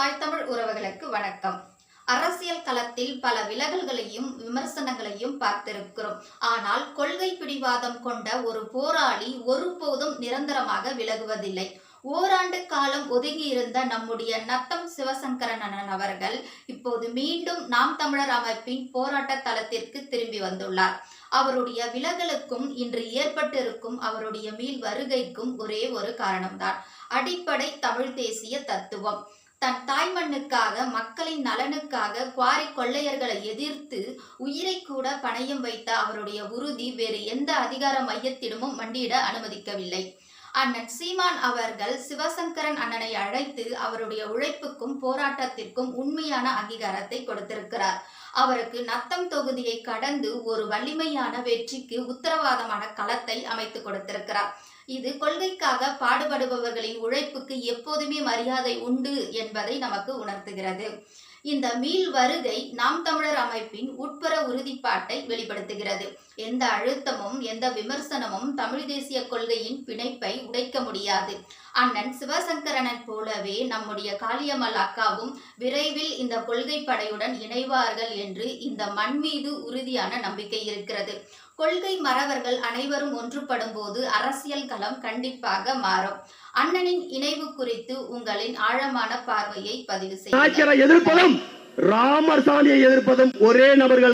தாய் தமிழ் உறவுகளுக்கு வணக்கம். அரசியல் களத்தில் பல விலகல்களையும் விமர்சனங்களையும் பார்த்திருக்கிறோம். ஆனால் கொள்கை பிடிவாதம் கொண்ட ஒரு போராளி ஒருபோதும் நிரந்தரமாக விலகுவதில்லை. ஓராண்டு காலம் ஒதுங்கியிருந்த நம்முடைய நத்தம் சிவசங்கரனன் அவர்கள் இப்போது மீண்டும் நாம் தமிழர் அமைப்பின் போராட்ட தளத்திற்கு திரும்பி வந்துள்ளார். அவருடைய விலகலுக்கும் இன்று ஏற்பட்டிருக்கும் அவருடைய மீள் வருகைக்கும் ஒரே ஒரு காரணம்தான். அடிப்படை தமிழ் தேசிய தத்துவம். தன் தாய்மண்ணுக்காக மக்களின் நலனுக்காக குவாரி கொள்ளையர்களை எதிர்த்து உயிரை கூட பணயம் வைத்த அவருடைய உறுதி வேறு எந்த அதிகார மையத்திடமும் மண்டியிட அனுமதிக்கவில்லை. அண்ணன் சீமான் அவர்கள் சிவசங்கரன் அண்ணனை அழைத்து அவருடைய உழைப்புக்கும் போராட்டத்திற்கும் உண்மையான அங்கீகாரத்தை கொடுத்திருக்கிறார். அவருக்கு நத்தம் தொகுதியை கடந்து ஒரு வலிமையான வெற்றிக்கு உத்தரவாதமான களத்தை அமைத்து கொடுத்திருக்கிறார். இது கொள்கைக்காக பாடுபடுபவர்களின் உழைப்புக்கு எப்போதுமே மரியாதை உண்டு என்பதை நமக்கு உணர்த்துகிறது. இந்த மீள் வருகை நாம் தமிழர் அமைப்பின் உட்புற உறுதிப்பாட்டை வெளிப்படுத்துகிறது. எந்த அழுத்தமும் எந்த விமர்சனமும் தமிழ் தேசிய கொள்கையின் பிணைப்பை உடைக்க முடியாது. அண்ணன் சிவசங்கரனன் போலவே நம்முடைய காளியம்மாள் அக்காவும் விரைவில் இந்த கொள்கை படையுடன் இணைவார்கள் என்று இந்த மண் மீது உறுதியான நம்பிக்கை இருக்கிறது. கொள்கை மறவர்கள் அனைவரும் ஒன்றுபடும் போது அரசியல் களம் கண்டிப்பாக மாறும். அண்ணனின் இணைவு குறித்து உங்களின் ஆழமான பார்வையை பதிவு செய்யுங்கள். எதிர்ப்பதும் ராமர் சாமியை எதிர்ப்பதும் ஒரே நபர்கள்